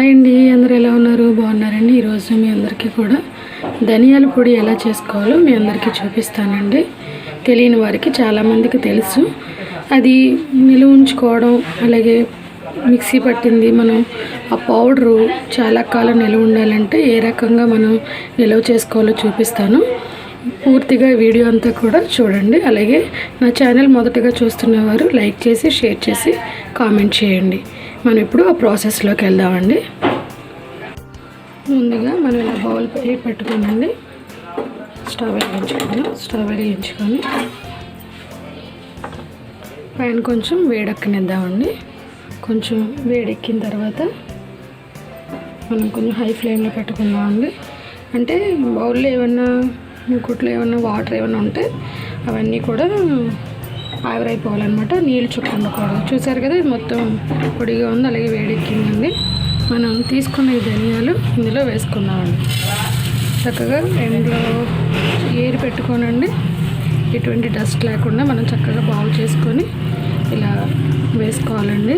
Hi అండి అందరు ఎలా ఉన్నారు బాగున్నారండి ఈరోజు మీ అందరికీ కూడా ధనియాల పొడి ఎలా చేసుకోవాలో మీ అందరికీ చూపిస్తానండి తెలియని వారికి చాలామందికి తెలుసు అది నిలువ ఉంచుకోవడం అలాగే మిక్సీ పట్టింది మనం ఆ పౌడరు చాలా కాలం నిలువ ఉండాలంటే ఏ రకంగా మనం నిలువ చేసుకోవాలో చూపిస్తాను పూర్తిగా వీడియో అంతా కూడా చూడండి అలాగే నా ఛానల్ మొదటగా చూస్తున్నవారు లైక్ చేసి షేర్ చేసి కామెంట్ చేయండి మనం ఇప్పుడు ఆ ప్రాసెస్లోకి వెళ్దామండి ముందుగా మనం ఇలా బౌల్ పెట్టుకోనండి స్టవ్ వెలిగించుకుందాం స్టవ్ వేయించుకొని పైన కొంచెం వేడెక్కనిద్దామండి కొంచెం వేడెక్కిన తర్వాత మనం కొంచెం హై ఫ్లేమ్లో పెట్టుకుందామండి అంటే బౌల్లో ఏమన్నా ఇంకోట్లో ఏమన్నా వాటర్ ఏమైనా ఉంటే అవన్నీ కూడా ఆవిరైపోవాలన్నమాట నీళ్ళు చుక్కుండకూడదు చూసారు కదా మొత్తం పొడిగా ఉంది అలాగే వేడెక్కిందండి మనం తీసుకునే ధనియాలు ఇందులో వేసుకున్నామండి చక్కగా ఎండ్లో ఏరి పెట్టుకోనండి ఎటువంటి డస్ట్ లేకుండా మనం చక్కగా బాగు చేసుకొని ఇలా వేసుకోవాలండి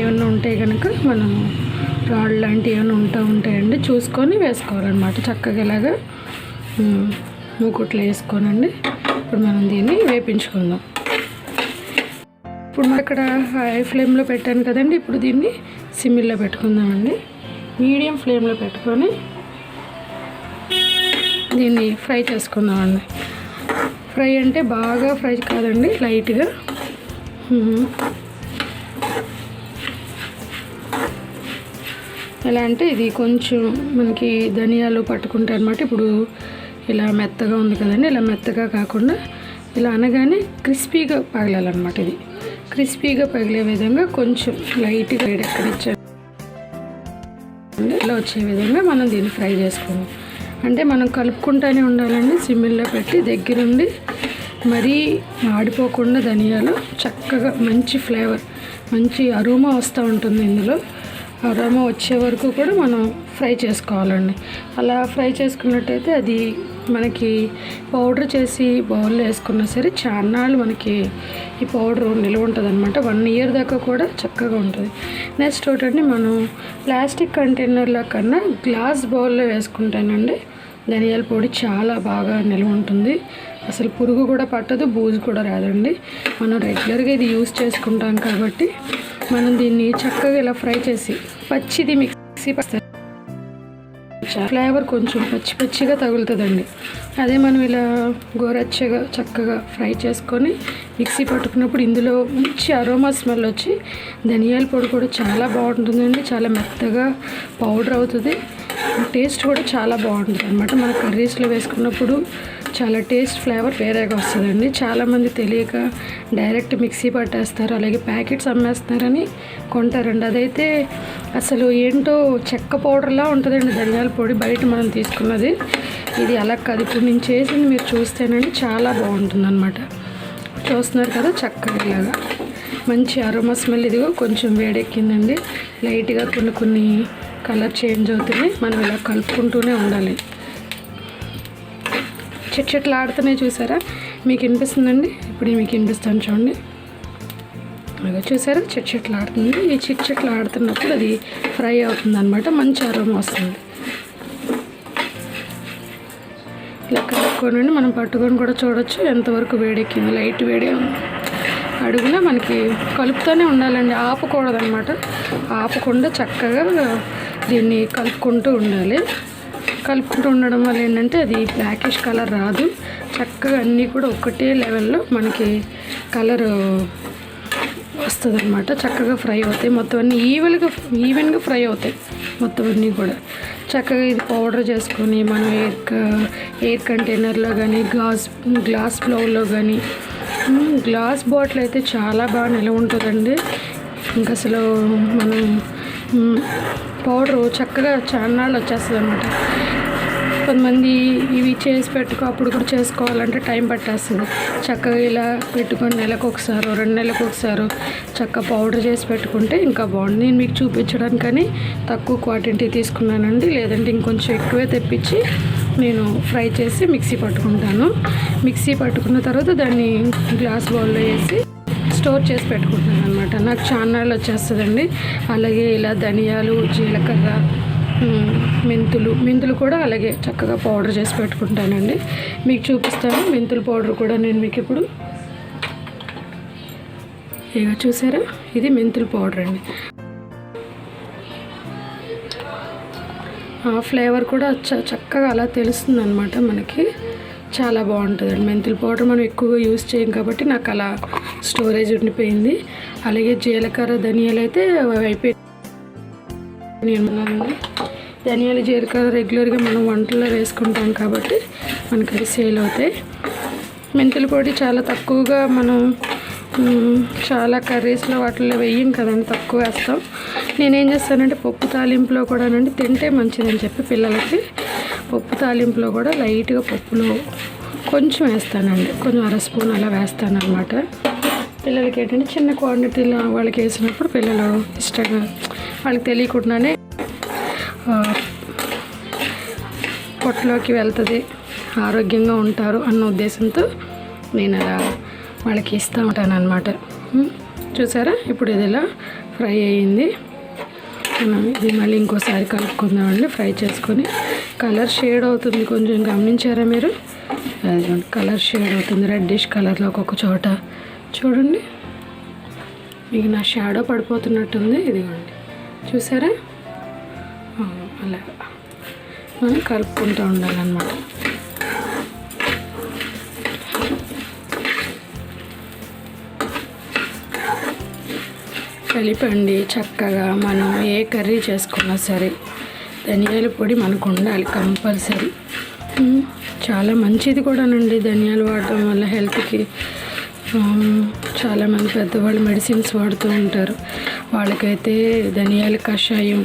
ఏమన్నా ఉంటే కనుక మనం రాళ్ళు లాంటివి ఏమైనా ఉంటా ఉంటాయండి చూసుకొని వేసుకోవాలన్నమాట చక్కగా ఇలాగా మూకుట్లు వేసుకోనండి ఇప్పుడు మనం దీన్ని వేపించుకుందాం ఇప్పుడు ఇక్కడ హై ఫ్లేమ్లో పెట్టాను కదండి ఇప్పుడు దీన్ని సిమ్మిల్లో పెట్టుకుందామండి మీడియం ఫ్లేమ్లో పెట్టుకొని దీన్ని ఫ్రై చేసుకుందామండి ఫ్రై అంటే బాగా ఫ్రై కాదండి లైట్గా ఎలా అంటే ఇది కొంచెం మనకి ధనియాలు పట్టుకుంటాయి అనమాట ఇప్పుడు ఇలా మెత్తగా ఉంది కదండి ఇలా మెత్తగా కాకుండా ఇలా అనగానే క్రిస్పీగా పగలాలన్నమాట ఇది క్రిస్పీగా పగిలే విధంగా కొంచెం లైట్గా ఎక్కడిచ్చాను ఇలా వచ్చే విధంగా మనం దీన్ని ఫ్రై చేసుకోవాలి అంటే మనం కలుపుకుంటూనే ఉండాలండి సిమ్మిల్లో పెట్టి దగ్గరుండి మరీ ఆడిపోకుండా ధనియాలు చక్కగా మంచి ఫ్లేవర్ మంచి అరుమ వస్తూ ఉంటుంది ఇందులో రొమ్మ వచ్చే వరకు కూడా మనం ఫ్రై చేసుకోవాలండి అలా ఫ్రై చేసుకున్నట్టయితే అది మనకి పౌడర్ చేసి బౌల్లో వేసుకున్నా సరే చాన్నాళ్ళు మనకి ఈ పౌడర్ నిల్వ ఉంటుంది అనమాట వన్ ఇయర్ దాకా కూడా చక్కగా ఉంటుంది నెక్స్ట్ ఒకటండి మనం ప్లాస్టిక్ కంటైనర్లో కన్నా గ్లాస్ బౌల్లో వేసుకుంటానండి ధనియాల పొడి చాలా బాగా నిల్వ ఉంటుంది అసలు పురుగు కూడా పట్టదు బూజు కూడా రాదండి మనం రెగ్యులర్గా ఇది యూస్ చేసుకుంటాం కాబట్టి మనం దీన్ని చక్కగా ఇలా ఫ్రై చేసి పచ్చిది మిక్సీ ఫ్లేవర్ కొంచెం పచ్చి పచ్చిగా తగులుతుందండి అదే మనం ఇలా గోరచ్చగా చక్కగా ఫ్రై చేసుకొని మిక్సీ పట్టుకున్నప్పుడు ఇందులో మంచి అరోమా స్మెల్ వచ్చి ధనియాల పొడి కూడా చాలా బాగుంటుందండి చాలా మెత్తగా పౌడర్ అవుతుంది టేస్ట్ కూడా చాలా బాగుంటుంది అనమాట మన కర్రీస్లో వేసుకున్నప్పుడు చాలా టేస్ట్ ఫ్లేవర్ వేరేగా వస్తుందండి చాలామంది తెలియక డైరెక్ట్ మిక్సీ పట్టేస్తారు అలాగే ప్యాకెట్స్ అమ్మేస్తున్నారని కొంటారండి అదైతే అసలు ఏంటో చెక్క పౌడర్లా ఉంటుందండి ధనియాల పొడి బయట మనం తీసుకున్నది ఇది అలా కాదు ఇప్పుడు నేను చేసింది మీరు చూస్తేనండి చాలా బాగుంటుంది అనమాట చూస్తున్నారు కదా చక్కగా మంచి అరోమా స్మెల్ ఇదిగో కొంచెం వేడెక్కిందండి లైట్గా కొన్ని కొన్ని కలర్ చేంజ్ అవుతుంది మనం ఇలా కలుపుకుంటూనే ఉండాలి చెట్ చెట్లు ఆడుతూనే చూసారా మీకు వినిపిస్తుందండి ఇప్పుడు మీకు వినిపిస్తాను చూడండి అలాగే చూసారా చెట్ చెట్లు ఆడుతుంది ఈ చిట్ చెట్లు ఆడుతున్నప్పుడు అది ఫ్రై అవుతుంది అనమాట మంచి ఆరోమ వస్తుంది ఇలా కలుపుకొని మనం పట్టుకొని కూడా చూడొచ్చు ఎంతవరకు వేడెక్కింది లైట్ వేడే ఉంది అడుగులో మనకి కలుపుతూనే ఉండాలండి ఆపకూడదనమాట ఆపకుండా చక్కగా దీన్ని కలుపుకుంటూ ఉండాలి కలుపుకుంటూ ఉండడం వల్ల ఏంటంటే అది బ్లాకిష్ కలర్ రాదు చక్కగా అన్నీ కూడా ఒకటే లెవెల్లో మనకి కలర్ వస్తుంది అనమాట చక్కగా ఫ్రై అవుతాయి మొత్తం అన్నీ ఈవెన్గా ఈవెన్గా ఫ్రై అవుతాయి మొత్తం అన్నీ కూడా చక్కగా ఇది పౌడర్ చేసుకొని మనం ఎయిర్ ఎయిర్ కంటైనర్లో కానీ గ్లాస్ గ్లాస్ ఫ్లవర్లో కానీ గ్లాస్ బాటిల్ అయితే చాలా బాగా నిలవ ఉంటుందండి ఇంకా అసలు మనం పౌడరు చక్కగా చాన్నాళ్ళు వచ్చేస్తుంది అనమాట కొంతమంది ఇవి చేసి పెట్టుకో అప్పుడు కూడా చేసుకోవాలంటే టైం పట్టేస్తుంది చక్కగా ఇలా పెట్టుకొని నెలకు ఒకసారి రెండు నెలలకు ఒకసారి చక్క పౌడర్ చేసి పెట్టుకుంటే ఇంకా బాగుంది నేను మీకు చూపించడానికని తక్కువ క్వాంటిటీ తీసుకున్నానండి లేదంటే ఇంకొంచెం ఎక్కువే తెప్పించి నేను ఫ్రై చేసి మిక్సీ పట్టుకుంటాను మిక్సీ పట్టుకున్న తర్వాత దాన్ని గ్లాస్ బౌల్లో వేసి స్టోర్ చేసి పెట్టుకుంటాను అనమాట నాకు చాన్నాళ్ళు వచ్చేస్తుందండి అలాగే ఇలా ధనియాలు జీలకర్ర మెంతులు మెంతులు కూడా అలాగే చక్కగా పౌడర్ చేసి పెట్టుకుంటానండి మీకు చూపిస్తాను మెంతులు పౌడర్ కూడా నేను మీకు ఇప్పుడు ఇక చూసారా ఇది మెంతులు పౌడర్ అండి ఆ ఫ్లేవర్ కూడా చక్కగా అలా తెలుస్తుంది అనమాట మనకి చాలా బాగుంటుందండి మెంతుల పౌడర్ మనం ఎక్కువగా యూజ్ చేయం కాబట్టి నాకు అలా స్టోరేజ్ ఉండిపోయింది అలాగే జీలకర్ర ధనియాలు అయితే అయిపోయింది నిర్మూలనని ధనియాల జీలకర్ర రెగ్యులర్గా మనం వంటల్లో వేసుకుంటాం కాబట్టి మనకి అది సేల్ అవుతాయి మెంతుల పొడి చాలా తక్కువగా మనం చాలా కర్రీస్లో వాటిల్లో వేయం కదండి తక్కువ వేస్తాం నేనేం చేస్తానంటే పప్పు తాలింపులో నండి తింటే మంచిదని చెప్పి పిల్లలకి పప్పు తాలింపులో కూడా లైట్గా పప్పులో కొంచెం వేస్తానండి కొంచెం అర స్పూన్ అలా అనమాట పిల్లలకి ఏంటంటే చిన్న క్వాంటిటీలో వాళ్ళకి వేసినప్పుడు పిల్లలు ఇష్టంగా వాళ్ళకి తెలియకుండానే పొట్టలోకి వెళ్తుంది ఆరోగ్యంగా ఉంటారు అన్న ఉద్దేశంతో నేను అలా వాళ్ళకి ఇస్తూ ఉంటాను అనమాట చూసారా ఇప్పుడు ఇది ఇలా ఫ్రై అయ్యింది మనం ఇది మళ్ళీ ఇంకోసారి కలుపుకుందామండి ఫ్రై చేసుకొని కలర్ షేడ్ అవుతుంది కొంచెం గమనించారా మీరు కలర్ షేడ్ అవుతుంది రెడ్డిష్ కలర్లో ఒక్కొక్క చోట చూడండి మీకు నా షాడో పడిపోతున్నట్టుంది ఇదిగోండి చూసారా అలా మనం కలుపుకుంటూ ఉండాలన్నమాట కలిపండి చక్కగా మనం ఏ కర్రీ చేసుకున్నా సరే ధనియాల పొడి మనకు ఉండాలి కంపల్సరీ చాలా మంచిది కూడానండి ధనియాలు వాడటం వల్ల హెల్త్కి చాలామంది పెద్దవాళ్ళు మెడిసిన్స్ వాడుతూ ఉంటారు వాళ్ళకైతే ధనియాల కషాయం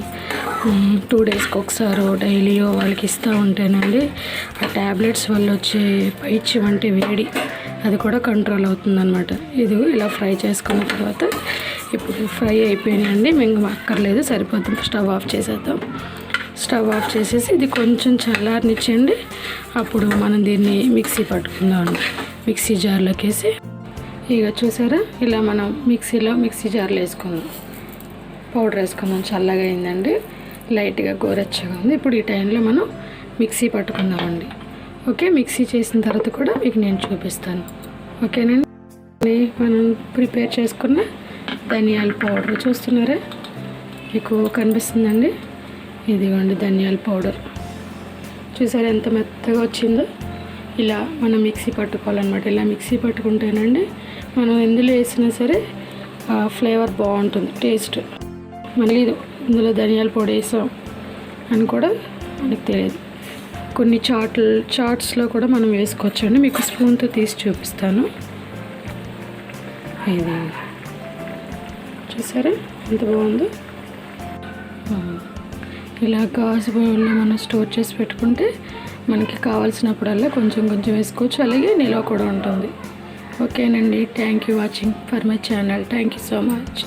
టూ డేస్కి ఒకసారో డైలీయో వాళ్ళకి ఇస్తూ ఉంటేనండి ఆ ట్యాబ్లెట్స్ వల్ల వచ్చే పైచ్యం అంటే వేడి అది కూడా కంట్రోల్ అవుతుందన్నమాట ఇది ఇలా ఫ్రై చేసుకున్న తర్వాత ఇప్పుడు ఫ్రై అయిపోయినాయండి మేము అక్కర్లేదు సరిపోతుంది స్టవ్ ఆఫ్ చేసేద్దాం స్టవ్ ఆఫ్ చేసేసి ఇది కొంచెం చల్లారనిచ్చండి అప్పుడు మనం దీన్ని మిక్సీ పట్టుకుందాం మిక్సీ జార్లోకి వేసి ఇక చూసారా ఇలా మనం మిక్సీలో మిక్సీ జార్లు వేసుకుందాం పౌడర్ వేసుకుందాం చల్లగా అయిందండి లైట్గా గోరెచ్చగా ఉంది ఇప్పుడు ఈ టైంలో మనం మిక్సీ పట్టుకుందామండి ఓకే మిక్సీ చేసిన తర్వాత కూడా మీకు నేను చూపిస్తాను ఓకేనండి మనం ప్రిపేర్ చేసుకున్న ధనియాల పౌడర్ చూస్తున్నారా మీకు కనిపిస్తుందండి ఇదిగోండి ధనియాల పౌడర్ చూసారు ఎంత మెత్తగా వచ్చిందో ఇలా మనం మిక్సీ పట్టుకోవాలన్నమాట ఇలా మిక్సీ పట్టుకుంటేనండి మనం ఎందులో వేసినా సరే ఫ్లేవర్ బాగుంటుంది టేస్ట్ మళ్ళీ ఇందులో ధనియాల పొడి వేసాం అని కూడా మనకు తెలియదు కొన్ని చాట్ చాట్స్లో కూడా మనం వేసుకోవచ్చండి మీకు స్పూన్తో తీసి చూపిస్తాను ఇది చూసారా ఎంత బాగుందో ఇలా కాసు బౌల్లో మనం స్టోర్ చేసి పెట్టుకుంటే మనకి కావాల్సినప్పుడల్లా కొంచెం కొంచెం వేసుకోవచ్చు అలాగే నిల్వ కూడా ఉంటుంది Okay Nandi, thank you watching for my channel. Thank you so much.